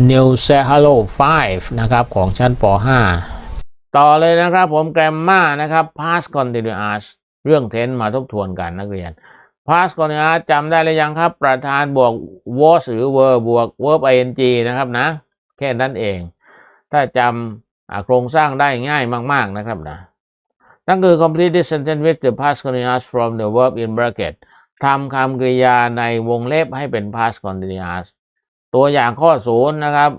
New s e h a l o 5 นะครับ ของชั้นป .5 ต่อเลยนะครับผมแกรมมานะครับ past continuous เรื่องเทนมาทบทวนกันนักเรียน past continuous จำได้หรือยังครับ ประธานบวก was หรือ were บวก verb ing นะครับนะ แค่นั้นเอง ถ้าจำโครงสร้างได้ง่ายมาก ๆ นะครับนะนั่นคือ complete this sentence with the past continuous from the verb in bracket ทำคำกริยาในวงเล็บให้เป็น past continuous ตัวอย่างข้อศูนย์นะครับ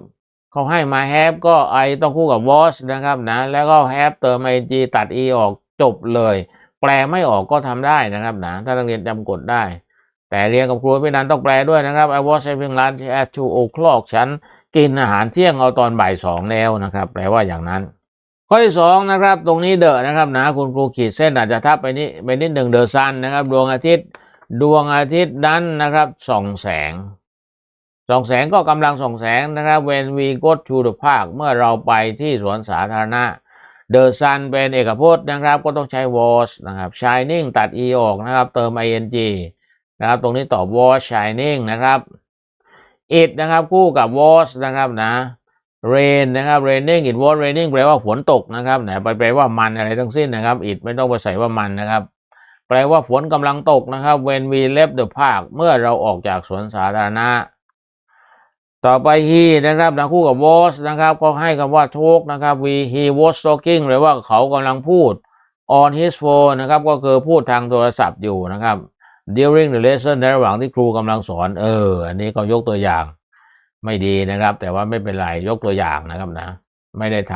เขาให้มา have ก็ I ต้องคู่กับ was นะครับนะแล้วก็ have เติม ing ตัด e ออกจบเลย แปลไม่ออกก็ทำได้นะครับนะถ้านักเรียนจำกฎได้ แต่เรียนกับครูพี่นันต้องแปลด้วยนะครับ I was having lunch at two o'clock ฉันกินอาหารเที่ยงเอาตอนบ่ายสองแล้วนะครับ แปลว่าอย่างนั้น ข้อที่สองนะครับ ตรงนี้เดอะนะครับนะคุณครูขีดเส้นอาจจะทับไปนิดไปนิดหนึ่งเดอะซันนะครับ ดวงอาทิตย์ ดวงอาทิตย์นั้นนะครับส่องแสง ส่องแสงก็กำลังส่องแสงนะครับ when we go to the park เมื่อเราไปที่สวนสาธารณะ the sun เป็นเอกพจน์นะครับ ก็ต้องใช้ was นะครับ shining ตัด e ออกนะครับ เติม ing นะครับ ตรงนี้ตอบ was shining นะครับ it นะครับคู่กับ was นะครับนะ rain นะครับ raining it was raining แปลว่าฝนตกนะครับนไปแปลว่ามันอะไรทั้งสิ้นนะครับ it ไม่ต้องไปใส่ว่ามันนะครับ แปลว่าฝนกำลังตกนะครับ when we left the park เมื่อเราออกจากสวนสาธารณะ ต่อไป he นะครับนะคู่กับ was นะครับก็ให้คำว่า talk นะครับ we he was talking หรือว่าเขากำลังพูด on his phone นะครับก็คือพูดทางโทรศัพท์อยู่นะครับ during the lesson ในระหว่างที่ครูกำลังสอน เออ อันนี้ก็ยกตัวอย่าง ไม่ดีนะครับ แต่ว่าไม่เป็นไร ยกตัวอย่างนะครับนะ ไม่ได้ท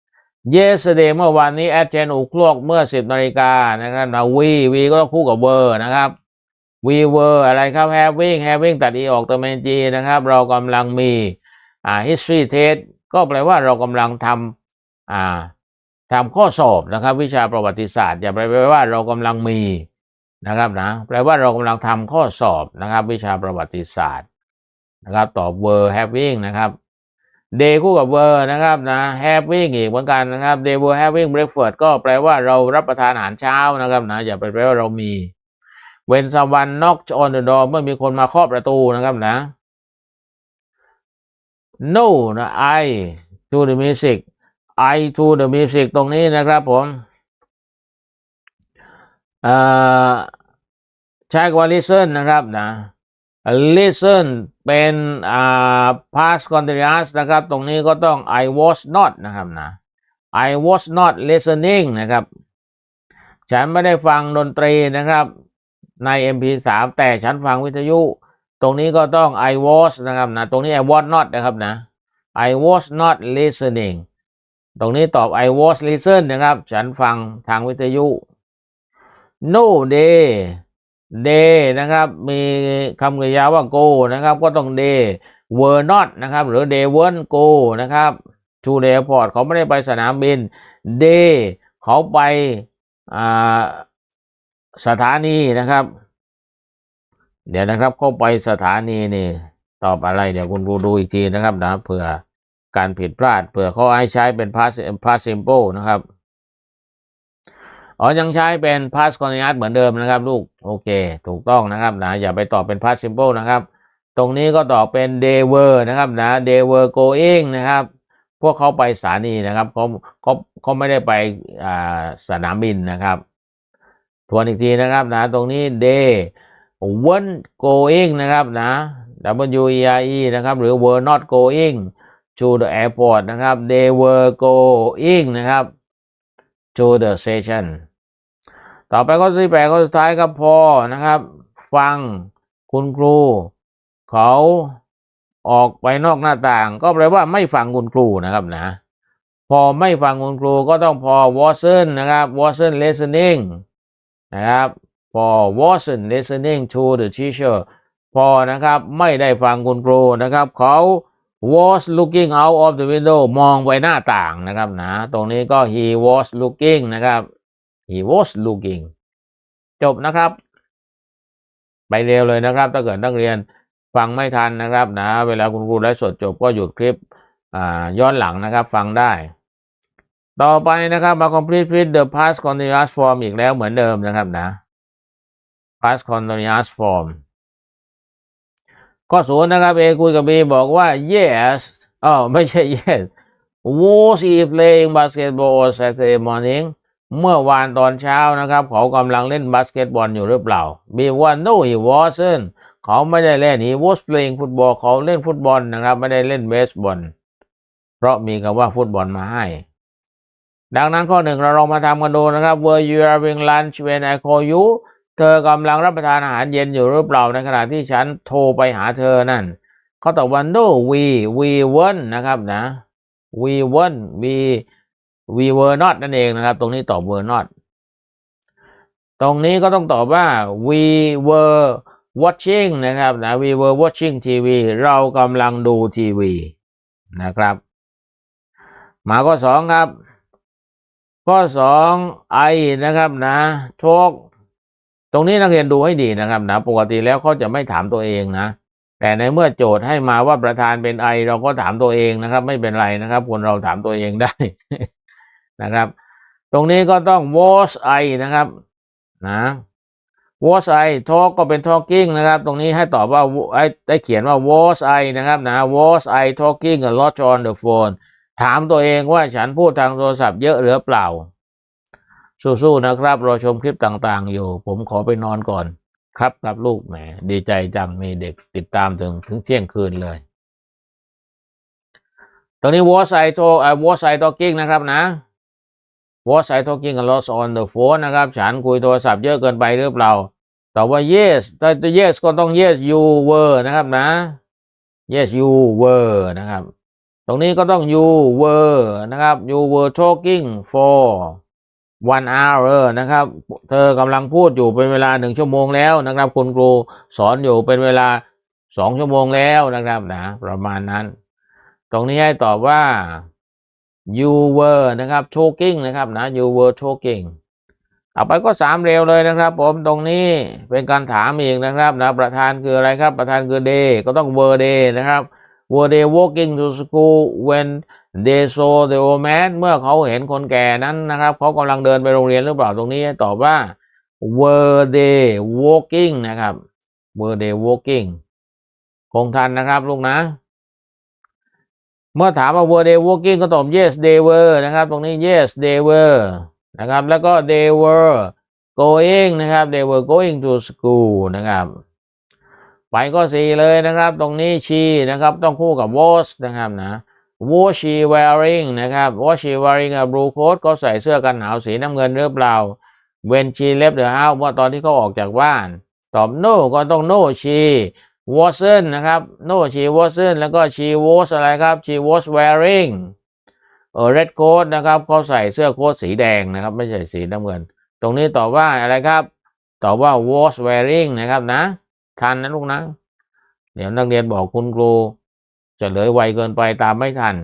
ำ yesterday เมื่อวานนี้ at 10 o'clock เมื่อ 10นาฬิกานะครับนะ we we ก็ต้องคู่กับ were นะครับ we were อะไรครับ having having ตัด e ออกตัวเมนจีนะครับ เรากำลังมีอ่า history test ก็แปลว่าเรากำลังทำอ่าทำข้อสอบนะครับ วิชาประวัติศาสตร์อย่าไปแปลว่าเรากำลังมีนะครับนะแปลว่าเรากำลังทำข้อสอบนะครับ วิชาประวัติศาสตร์นะครับตอบ were having นะครับ they คู่กับ were นะครับนะ having อีกเหมือนกันนะครับ they were having breakfast ก็แปลว่าเรารับประทานอาหารเช้านะครับนะอย่าไปแปลว่าเรามี when someone knocks on the door เมื่อมีคนมาเคาะประตูนะครับนะ no นะ I to the music I to the music ตรงนี้นะครับผมใช้คำว่า listen นะครับนะ listen เป็นอ่า past continuous นะครับ ตรงนี้ก็ต้อง I was not นะครับนะ I was not listening นะครับ ฉันไม่ได้ฟังดนตรีนะครับ ใน MP3 แต่ฉันฟังวิทยุ ตรงนี้ก็ต้อง I was นะครับนะ ตรงนี้ I was not นะครับนะ I was not listening ตรงนี้ตอบ I was listen นะครับ ฉันฟังทางวิทยุ no they they นะครับ มีคำกริยาว่า go นะครับ ก็ต้อง they were not นะครับ หรือ they weren't go นะครับ to the airport เขาไม่ได้ไปสนามบิน they เขาไปอ่า สถานีนะครับ เดี๋ยวนะครับเข้าไปสถานีนี่ ตอบอะไรเดี๋ยวคุณครูดูอีกทีนะครับนะเผื่อการผิดพลาดเผื่อเขาให้ใช้เป็น past past simple นะครับอ๋อยังใช้เป็น past continuous เหมือนเดิมนะครับ ลูกโอเค ถูกต้องนะครับนะอย่าไปตอบเป็น past simple นะครับ ตรงนี้ก็ตอบเป็น they were นะครับนะ they were going นะครับพวกเขาไปสถานีนะครับเขาเขาเขาไม่ได้ไปสนามบินนะครับ ทวนอีกทีนะครับนะตรงนี้ they weren't going นะครับนะ W E R E นะครับ หรือ were not going to the airport นะครับ they were going นะครับ to the station ต่อไปข้อที่แปดข้อสุดท้ายครับพอนะครับ ฟังคุณครู เขาออกไปนอกหน้าต่าง ก็แปลว่าไม่ฟังคุณครูนะครับนะ พอไม่ฟังคุณครูก็ต้องพอ wasn't นะครับ wasn't listening นะครับพอ wasn't listening to the teacher พอนะครับไม่ได้ฟังคุณครูนะครับเขา was looking out of the window มองไปหน้าต่างนะครับนะตรงนี้ก็ he was looking นะครับ he was looking จบนะครับ ไปเร็วเลยนะครับ ถ้าเกิดนักเรียนฟังไม่ทันนะครับนะ เวลาคุณครูไลฟ์สดจบก็หยุดคลิปย้อนหลังนะครับ ฟังได้ ต่อไปนะครับมา complete with the past continuous form อีกแล้วเหมือนเดิมนะครับนะ past continuous form ข้อศูนย์นะครับ A คุยกับ B บอกว่า yes อ๋อไม่ใช่ yes was he playing basketball on Saturday morning เมื่อวานตอนเช้านะครับ เขากำลังเล่นบาสเกตบอลอยู่หรือเปล่า B ว่า no he wasn't เขาไม่ได้เล่น he was playing football เขาเล่นฟุตบอลนะครับ ไม่ได้เล่นเบสบอลเพราะมีคำว่าฟุตบอลมาให้ ดังนั้นข้อหนึ่งเราลองมาทำกันดูนะครับ were you having lunch when I call you เธอกำลังรับประทานอาหารเย็นอยู่หรือเปล่าในขณะที่ฉันโทรไปหาเธอนั่นเขาตอบว่า no we we weren't นะครับนะ we weren't we we were not นั่นเองนะครับ ตรงนี้ตอบ were not ตรงนี้ก็ต้องตอบว่า we were watching นะครับนะ we were watching TV เรากำลังดูทีวีนะครับ มาข้อสองครับ ข้อสองไอนะครับนะโชค ตรงนี้นักเรียนดูให้ดีนะครับนะปกติแล้วเขาจะไม่ถามตัวเองนะแต่ในเมื่อโจทย์ให้มาว่าประธานเป็นไอ เราก็ถามตัวเองนะครับ ไม่เป็นไรนะครับคนเราถามตัวเองได้นะครับ ตรงนี้ก็ต้อง was I นะครับนะ was I talk ก็เป็น talking นะครับ ตรงนี้ให้ตอบว่าไอ้ได้เขียนว่า was I นะครับนะ was I talking a lot on the phone ถามตัวเองว่าฉันพูดทางโทรศัพท์เยอะหรือเปล่า สู้ๆนะครับ รอชมคลิปต่างๆ อยู่ ผมขอไปนอนก่อน ครับครับลูกแหมดีใจจังมีเด็กติดตามถึงถึงเที่ยงคืนเลยตรงนี้ was I talk อ่า was I talking นะครับนะ was I talking a lot on the phone นะครับ ฉันคุยโทรศัพท์เยอะเกินไปหรือเปล่าตอบว่า yes ถ้า yes ก็ต้อง yes you were นะครับนะ yes you were นะครับ ตรงนี้ก็ต้อง you were นะครับ you were talking for one hour นะครับ เธอกำลังพูดอยู่เป็นเวลาหนึ่งชั่วโมงแล้วนะครับ คุณครูสอนอยู่เป็นเวลาสองชั่วโมงแล้วนะครับนะประมาณนั้น ตรงนี้ให้ตอบว่า you were นะครับ talking นะครับนะ you were talking เอาไปก็สามเร็วเลยนะครับ ผมตรงนี้เป็นการถามอีกนะครับนะประธานคืออะไรครับ ประธานคือ day ก็ต้อง were day นะครับ were they walking to school when they saw the old man เมื่อเขาเห็นคนแก่นั้นนะครับเขากำลังเดินไปโรงเรียนหรือเปล่าตรงนี้ตอบว่า were they walking นะครับ were they walking คงทันนะครับลูกนะ เมื่อถามว่า were they walking ก็ตอบ yes they were นะครับตรงนี้ yes they were นะครับแล้วก็ they were going นะครับ they were going to school นะครับ ไปก็สีเลยนะครับ ตรงนี้ she นะครับต้องคู่กับ was นะครับนะ was she wearing นะครับ was she wearing a blue coat ก็ใส่เสื้อกันหนาวสีน้ำเงินหรือเปล่า when she left the house เมื่อตอนที่เขาออกจากบ้าน ตอบ no ก็ต้อง no she wasn't นะครับ no she wasn't แล้วก็ she was อะไรครับ she was wearing เออ red coat นะครับเขาใส่เสื้อโค้ทสีแดงนะครับ ไม่ใช่สีน้ำเงิน ตรงนี้ตอบว่าอะไรครับ ตอบว่า was wearing นะครับนะ ทันนะลูกนะ เดี๋ยวนักเรียนบอกคุณครูจะเหลยไวเกินไปตามไม่ทัน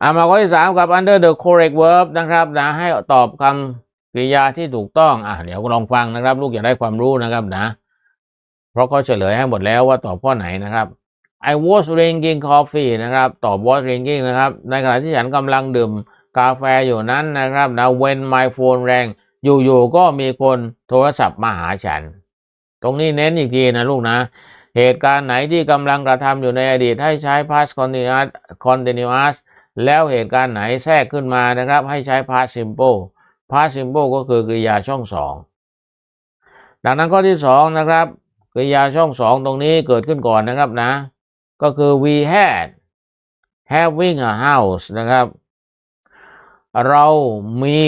อามาข้อที่สามกับ under the correct verb นะครับนะให้ตอบคำกริยาที่ถูกต้องอะเดี๋ยวลองฟังนะครับ ลูกอยากได้ความรู้นะครับนะ เพราะเขาเฉลยให้หมดแล้วว่าตอบข้อไหนนะครับ I was drinking coffee นะครับ ตอบ was drinking นะครับ ในขณะที่ฉันกำลังดื่มกาแฟอยู่นั้นนะครับนะ when my phone rang อยู่ๆก็มีคนโทรศัพท์มาหาฉัน ตรงนี้เน้นอีกทีนะลูกนะ เหตุการณ์ไหนที่กำลังกระทำอยู่ในอดีตให้ใช้ past continuous continuous แล้วเหตุการณ์ไหนแทรกขึ้นมานะครับ ให้ใช้ past simple past simple ก็คือกริยาช่องสองดังนั้นข้อที่สองนะครับ กริยาช่องสองตรงนี้เกิดขึ้นก่อนนะครับนะ ก็คือ we had having a house นะครับ เรามี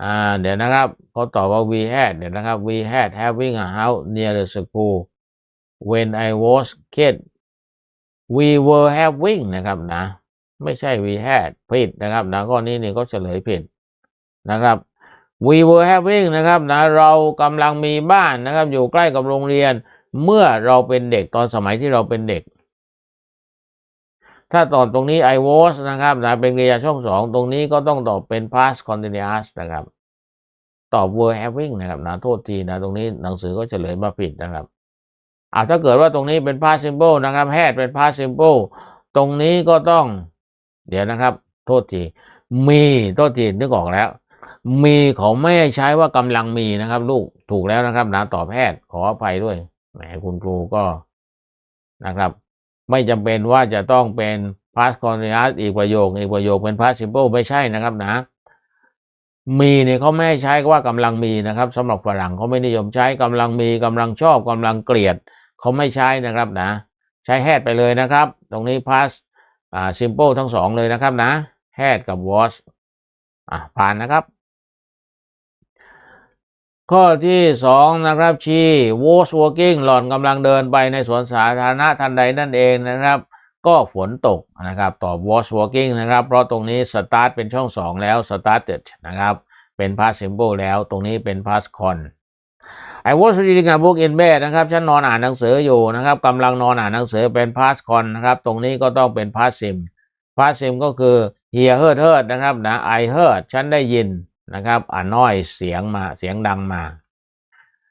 อ่าเดี๋ยวนะครับเขาตอบว่า we had เดี๋ยวนะครับ we had having a house near the school when I was kid we were having นะครับนะ ไม่ใช่ we had ผิดนะครับนะข้อนี้นี่ก็เฉลยผิดนะครับ we were having นะครับนะเรากำลังมีบ้านนะครับอยู่ใกล้กับโรงเรียน เมื่อเราเป็นเด็กตอนสมัยที่เราเป็นเด็ก ถ้าตอบตรงนี้ I was นะครับนะเป็นกริยาช่องสองตรงนี้ก็ต้องตอบเป็น past continuous นะครับ ตอบ were having นะครับนะโทษทีนะ ตรงนี้หนังสือก็เฉลยมาผิดนะครับอ่าถ้าเกิดว่าตรงนี้เป็น past simple นะครับ had เป็น past simple ตรงนี้ก็ต้อง เดี๋ยวนะครับ โทษที มีโทษทีนึกออกแล้ว มีเขาไม่ใช้ว่ากำลังมีนะครับ ลูกถูกแล้วนะครับนะต่อแพทย์ขออภัยด้วยแหมคุณครูก็นะครับ ไม่จำเป็นว่าจะต้องเป็น past continuous อีกประโยคอีกประโยคเป็น past simple ไม่ใช่นะครับนะ มีเนี่ยเขาไม่ให้ใช้ว่ากำลังมีนะครับสำหรับฝรั่งเขาไม่นิยมใช้กำลังมีกำลังชอบกำลังเกลียดเขาไม่ใช้นะครับนะ ใช้ had ไปเลยนะครับ ตรงนี้ past อ่า simple ทั้งสองเลยนะครับนะ had กับ was อะผ่านนะครับ ข้อที่สองนะครับ she was walking หล่อนกำลังเดินไปในสวนสาธารณะทันใดนั่นเองนะครับ ก็ฝนตกนะครับตอบ was walking นะครับ เพราะตรงนี้ start เป็นช่องสองแล้ว started นะครับเป็น past simple แล้วตรงนี้เป็น past con I was reading a book in bed นะครับฉันนอนอ่านหนังสืออยู่นะครับกำลังนอนอ่านหนังสือเป็น past con นะครับตรงนี้ก็ต้องเป็น past sim past sim ก็คือ hear heard heard นะครับนะ I heard ฉันได้ยิน นะครับ a noise เสียงมาเสียงดังมา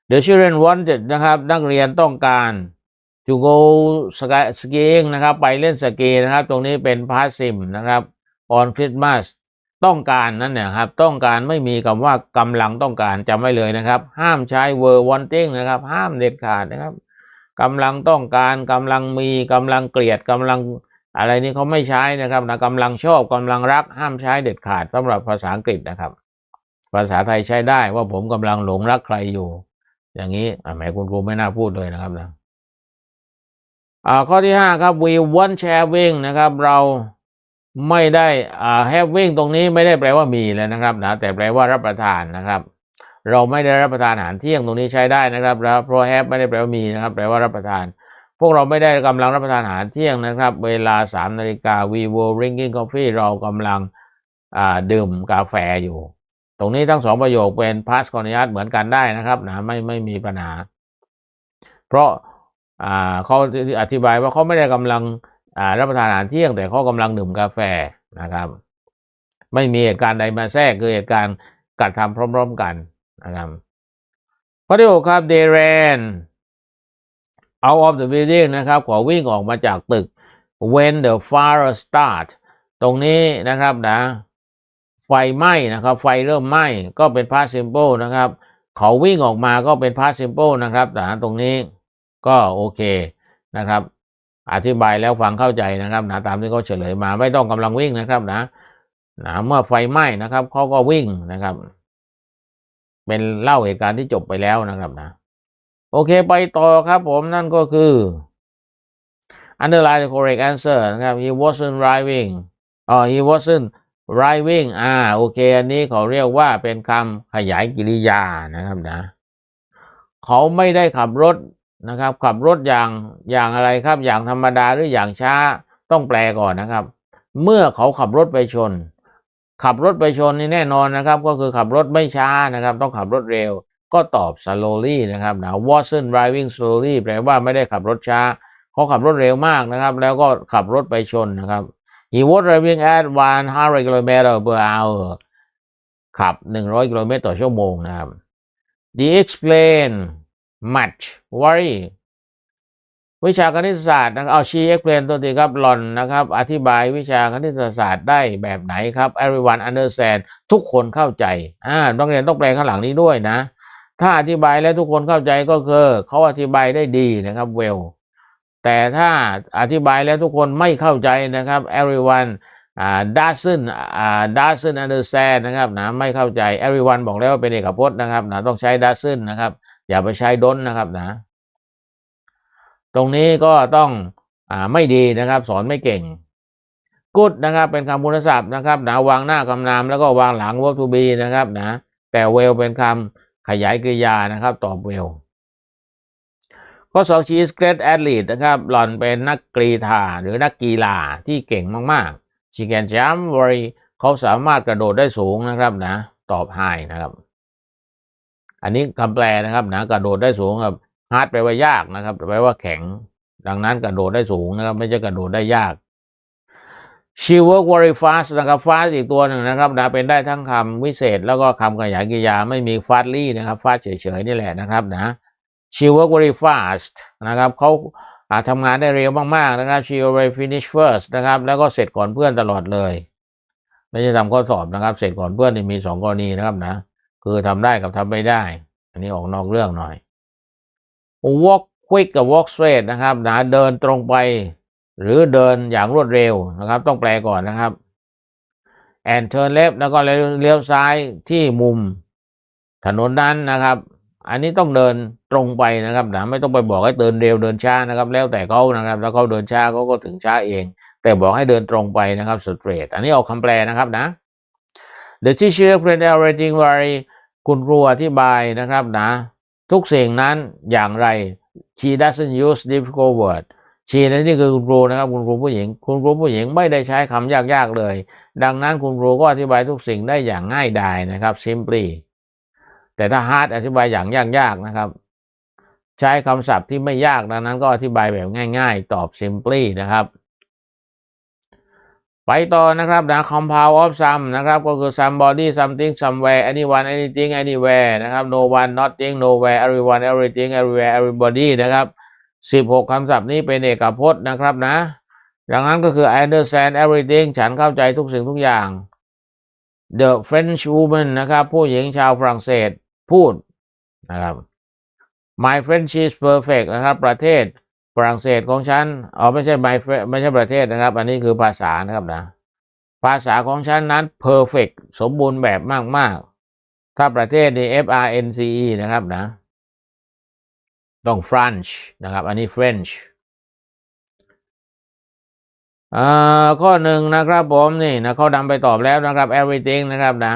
The children wanted นะครับนักเรียนต้องการ to go ski- skiing นะครับไปเล่นสกีนะครับ ตรงนี้เป็น past sim นะครับ on Christmas ต้องการนั่นเนี่ยครับต้องการไม่มีคำว่ากำลังต้องการจำไว้เลยนะครับ ห้ามใช้ were wanting นะครับ ห้ามเด็ดขาดนะครับกำลังต้องการกำลังมีกำลังเกลียดกำลังอะไรนี่เขาไม่ใช้นะครับนะกำลังชอบกำลังรักห้ามใช้เด็ดขาดสำหรับภาษาอังกฤษนะครับ ภาษาไทยใช้ได้ว่าผมกำลังหลงรักใครอยู่ อย่างนี้อะแหมคุณครูไม่น่าพูดเลยนะครับนะข้อที่ห้าครับ we want sharing นะครับ เราไม่ได้อ่า having ตรงนี้ไม่ได้แปลว่ามีแล้วนะครับนะแต่แปลว่ารับประทานนะครับ เราไม่ได้รับประทานอาหารเที่ยงตรงนี้ใช้ได้นะครับแล้วเพราะ have ไม่ได้แปลว่ามีนะครับ แปลว่ารับประทาน พวกเราไม่ได้กำลังรับประทานอาหารเที่ยงนะครับ เวลาสามนาฬิกา we were drinking coffee เรากำลังดื่มกาแฟอยู่ รงนี้ทั้งสองประโยคเป็น past continuous เหมือนกันได้นะครับนะไม่ไม่มีปัญหา เพราะอ่าเขาอธิบายว่าเขาไม่ได้กำลังรับประทานอาหารเที่ยง แต่เขากำลังดื่มกาแฟนะครับ ไม่มีเหตุการณ์ใดมาแทรกคือเหตุการณ์กระทำพร้อม ๆกันนะครับข้อที่หกครับ they ran out of the building นะครับขอวิ่งออกมาจากตึก when the fire start ตรงนี้นะครับนะ ไฟไหม้นะครับ ไฟเริ่มไหม้ก็เป็น past simple นะครับ เขาวิ่งออกมาก็เป็น past simple นะครับแต่ตรงนี้ก็โอเคนะครับ อธิบายแล้วฟังเข้าใจนะครับนะตามที่เขาเฉลยมาไม่ต้องกำลังวิ่งนะครับนะนะเมื่อไฟไหม้นะครับเขาก็วิ่งนะครับ เป็นเล่าเหตุการณ์ที่จบไปแล้วนะครับนะ โอเคไปต่อครับผมนั่นก็คือ underline the correct answer นะครับ he wasn't driving อ๋อ he wasn't driving อ่าโอเค อันนี้เขาเรียกว่าเป็นคำขยายกริยานะครับนะ เขาไม่ได้ขับรถนะครับ ขับรถอย่างอย่างอะไรครับ อย่างธรรมดาหรืออย่างช้าต้องแปลก่อนนะครับ เมื่อเขาขับรถไปชน ขับรถไปชนนี่แน่นอนนะครับ ก็คือขับรถไม่ช้านะครับ ต้องขับรถเร็ว ก็ตอบ slowly นะครับนะ wasn't driving slowly แปลว่าไม่ได้ขับรถช้า เขาขับรถเร็วมากนะครับ แล้วก็ขับรถไปชนนะครับ he was driving at 100 km per hour ขับ 100 กิโลเมตรต่อชั่วโมงนะครับ the explain much worry วิชาคณิตศาสตร์นะครับเอา she explain ตัวทีครับหลอนนะครับ อธิบายวิชาคณิตศาสตร์ได้แบบไหนครับ everyone understand ทุกคนเข้าใจอ่าต้องเรียนต้องแปลข้างหลังนี้ด้วยนะ ถ้าอธิบายแล้วทุกคนเข้าใจก็คือเขาอธิบายได้ดีนะครับ well แต่ถ้าอธิบายแล้วทุกคนไม่เข้าใจนะครับ everyone อ่า doesn't อ่า doesn't understand นะครับนะไม่เข้าใจ everyone บอกแล้วว่าเป็นเอกพจน์นะครับนะต้องใช้ doesn't นะครับ อย่าไปใช้ don't นะครับนะ ตรงนี้ก็ต้องอ่าไม่ดีนะครับ สอนไม่เก่ง good นะครับ เป็นคำคุณศัพท์นะครับนะวางหน้าคำนามแล้วก็วางหลัง verb to be นะครับนะแต่ well เป็นคำขยายกริยานะครับตอบ well ข้อสอง she is great athlete นะครับ หล่อนเป็นนักกรีฑาหรือนักกีฬาที่เก่งมากๆ she can jump very เขาสามารถกระโดดได้สูงนะครับนะ ตอบ high นะครับ อันนี้คำแปลนะครับนะกระโดดได้สูงครับ hard แปลว่ายากนะครับแปลว่าแข็ง ดังนั้นกระโดดได้สูงนะครับ ไม่ใช่กระโดดได้ยาก she work very fast นะครับ fast อีกตัวหนึ่งนะครับนะเป็นได้ทั้งคำวิเศษ แล้วก็คำขยายกริยาไม่มี fastly นะครับ fast เฉยๆนี่แหละนะครับนะ she work very fast นะครับเขาทำงานได้เร็วมากๆนะครับ she always finish first นะครับ แล้วก็เสร็จก่อนเพื่อนตลอดเลย ไม่ใช่ทำข้อสอบนะครับ เสร็จก่อนเพื่อนนี่มีสองกรณีนะครับนะ คือทำได้กับทำไม่ได้ อันนี้ออกนอกเรื่องหน่อย walk quick กับ walk straight นะครับนะเดินตรงไป หรือเดินอย่างรวดเร็วนะครับ ต้องแปลก่อนนะครับ and turn left แล้วก็เลี้ยวซ้ายที่มุมถนนนั้นนะครับ อันนี้ต้องเดินตรงไปนะครับนะไม่ต้องไปบอกให้เดินเร็วเดินช้านะครับ แล้วแต่เขานะครับแล้วเขาเดินช้าเขาก็ถึงช้าเอง แต่บอกให้เดินตรงไปนะครับ straight อันนี้ออกคำแปลนะครับนะ The teacher explained everything very คุณครูอธิบายนะครับนะ ทุกสิ่งนั้นอย่างไร she doesn't use difficult word she นั่นนี่คือคุณครูนะครับคุณครูผู้หญิง คุณครูผู้หญิงไม่ได้ใช้คำยากๆเลย ดังนั้นคุณครูก็อธิบายทุกสิ่งได้อย่างง่ายดายนะครับ simply แต่ถ้า hard อธิบายอย่างยากๆนะครับ ใช้คำศัพท์ที่ไม่ยากดังนั้นก็อธิบายแบบง่าย ๆ ตอบ simply นะครับ ไปต่อนะครับนะ compound of some นะครับ ก็คือ somebody something somewhere anyone anything anywhere นะครับ no one nothing nowhere everyone everything everywhere everybody นะครับ 16คำศัพท์นี้เป็นเอกพจน์นะครับนะดังนั้นก็คือ I understand everything ฉันเข้าใจทุกสิ่งทุกอย่าง The French woman นะครับ ผู้หญิงชาวฝรั่งเศส พูดนะครับ My French is perfect นะครับ ประเทศฝรั่งเศสของฉันอ๋อไม่ใช่ my ไม่ใช่ประเทศนะครับ อันนี้คือภาษานะครับนะ ภาษาของฉันนั้น perfect สมบูรณ์แบบมาก ๆ ถ้าประเทศนี่ F R N C E นะครับนะ ต้อง French นะครับ อันนี้ French อ่าข้อหนึ่งนะครับผมนี่นะเขาดำไปตอบแล้วนะครับ everything นะครับนะ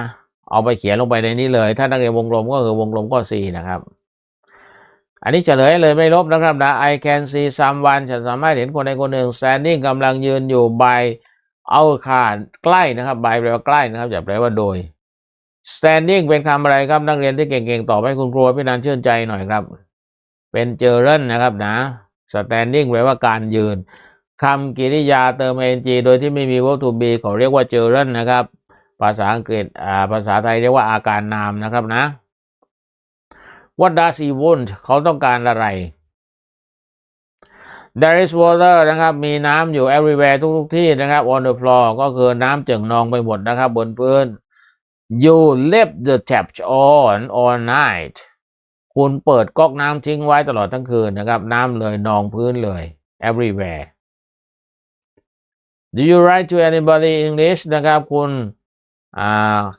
เอาไปเขียนลงไปในนี้เลย ถ้านักเรียนวงกลมก็คือวงกลมข้อ C นะครับ อันนี้เฉลยเลยไม่ลบนะครับนะ I can see someone ฉันสามารถเห็นคนใดคนหนึ่ง standing กำลังยืนอยู่ by เอาขาใกล้นะครับ by แปลว่าใกล้นะครับอย่าแปลว่าโดย standing เป็นคำอะไรครับนักเรียนที่เก่งๆตอบให้คุณครูพี่นันชื่นใจหน่อยครับ เป็นเจอเรนนะครับนะ standing แปลว่าการยืนคำกริยาเติม ing โดยที่ไม่มี verb to be เขาเรียกว่าเจอเรนนะครับ ภาษาอังกฤษอ่าภาษาไทยเรียกว่าอาการนามนะครับนะ What does he want เขาต้องการอะไร There is water นะครับ มีน้ำอยู่ everywhere ทุกๆที่นะครับ on the floor ก็คือน้ำเจิ่งนองไปหมดนะครับ บนพื้น You left the tap on all night คุณเปิดก๊อกน้ำทิ้งไว้ตลอดทั้งคืนนะครับ น้ำเลยนองพื้นเลย everywhere Do you write to anybody in English นะครับ คุณ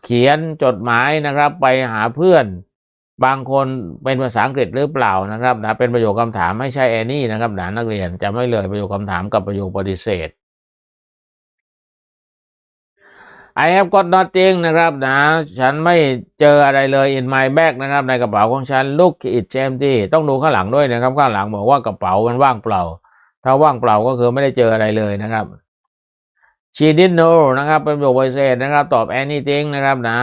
เขียนจดหมายนะครับไปหาเพื่อน บางคนเป็นภาษาอังกฤษหรือเปล่านะครับนะเป็นประโยคคำถามไม่ใช่แอนนี่นะครับนะนักเรียนจำไม่เลยประโยคคำถามกับประโยคปฏิเสธ I have got nothing นะครับนะฉันไม่เจออะไรเลย in my bag นะครับในกระเป๋าของฉัน look it's empty ต้องดูข้างหลังด้วยนะครับ ข้างหลังบอกว่ากระเป๋ามันว่างเปล่า ถ้าว่างเปล่าก็คือไม่ได้เจออะไรเลยนะครับ she didn't know นะครับเป็นประโยคปฏิเสธนะครับ ตอบ anything นะครับนะ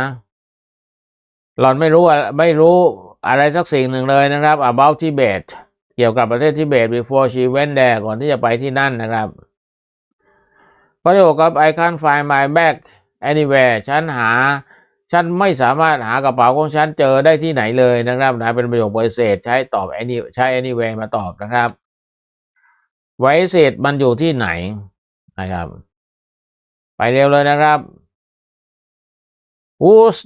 หล่อนไม่รู้ไม่รู้อะไรสักสิ่งหนึ่งเลยนะครับ about Tibet เกี่ยวกับประเทศทิเบต before she went there ก่อนที่จะไปที่นั่นนะครับข้อที่หกครับ I can't find my bag anywhere ฉันหา ฉันไม่สามารถหากระเป๋าของฉันเจอได้ที่ไหนเลยนะครับนะเป็นประโยคปฏิเสธใช้ตอบ any ใช้ anywhere มาตอบนะครับไว้เศษมันอยู่ที่ไหนนะครับ ไปเร็วเลยนะครับ whose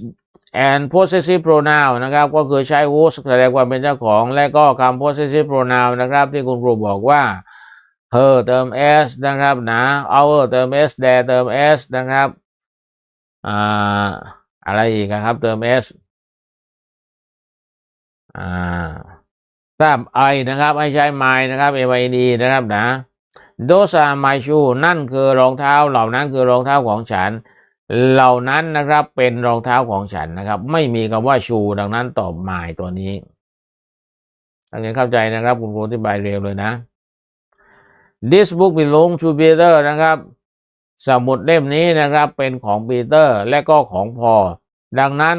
and possessive pronoun นะครับ ก็คือใช้ whose แสดงความเป็นเจ้าของและก็คำ possessive pronoun นะครับ ที่คุณครูบอกว่า her เติม s นะครับนะ our เติม s their เติม s นะครับอ่าอะไรอีกอะครับ เติม s อ่าถ้า i นะครับไม่ใช่ my นะครับ m i d นะครับนะ those are my shoe นั่นคือรองเท้าเหล่านั้นคือรองเท้าของฉัน เหล่านั้นนะครับเป็นรองเท้าของฉันนะครับ ไม่มีคำว่าชูดังนั้นตอบ my ตัวนี้นักเรียนเข้าใจนะครับคุณครูอธิบายเร็วเลยนะ This book belong to Peter นะครับ สมุดเล่มนี้นะครับเป็นของปีเตอร์และก็ของพอดังนั้น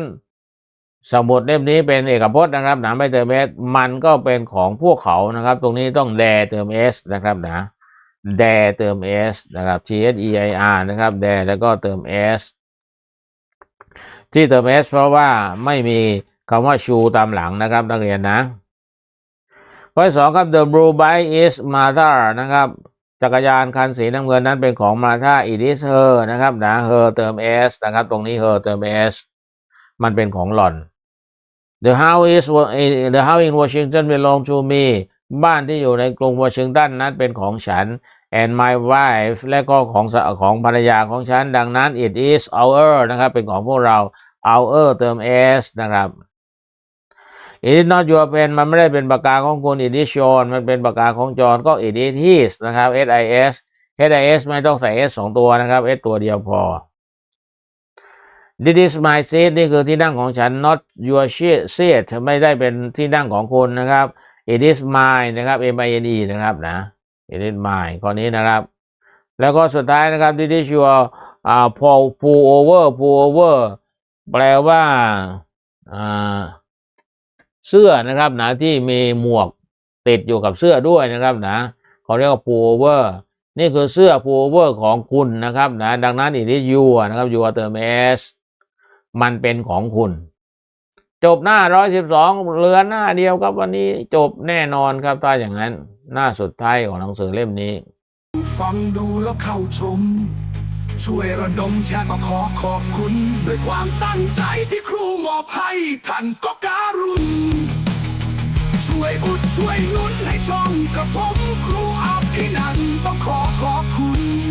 สมุดเล่มนี้เป็นเอกพจน์นะครับหนะไม่เติม s มันก็เป็นของพวกเขานะครับ ตรงนี้ต้องแดเติม s นะครับนะ แดเติม s นะครับ t h e i r นะครับแดแล้วก็เติม s ที่เติม s เพราะว่าไม่มีคำว่าชูตามหลังนะครับ นักเรียนนะ ข้อสองครับ the blue bike is Martha นะครับ จักรยานคันสีน้ำเงินนั้นเป็นของ Martha it is her นะครับนะ her เติม s นะครับ ตรงนี้ her เติม s มันเป็นของหล่อน the house is the house in Washington belong to me บ้านที่อยู่ในกรุงวอชิงตันนั้นเป็นของฉัน and my wife และก็ของของภรรยาของฉัน ดังนั้น it is our นะครับเป็นของพวกเรา our เติม s นะครับ it is not your pen มันไม่ได้เป็นปากกาของคุณ it is John มันเป็นปากกาของจอนก็ it is his นะครับ s i s s i s ไม่ต้องใส่ s สองตัวนะครับ s ตัวเดียวพอ This is my seat นี่คือที่นั่งของฉัน not your seat seat ไม่ได้เป็นที่นั่งของคุณนะครับ it is mine นะครับ m i n e นะครับนะ it is mine ข้อนี้นะครับ แล้วก็สุดท้ายนะครับ this is your อ่า pull pull over pull over แปลว่าอ่าเสื้อนะครับนะที่มีหมวกติดอยู่กับเสื้อด้วยนะครับนะเขาเรียกว่า pull over นี่คือเสื้อ pull over ของคุณนะครับนะดังนั้น it is your นะครับ your เติม s มันเป็นของคุณ จบหน้าร้อยสิบสองเหลือหน้าเดียวครับวันนี้จบแน่นอนครับถ้าอย่างนั้น หน้าสุดท้ายของหนังสือเล่มนี้ ฟังดูแล้วเข้าชม ช่วยระดมแชร์ก็ขอขอบคุณ ด้วยความตั้งใจที่ครูมอบให้ท่านก็การุณช่วยอุดช่วยนุนให้ช่องกระผมครูอาภินันต้องขอขอบคุณ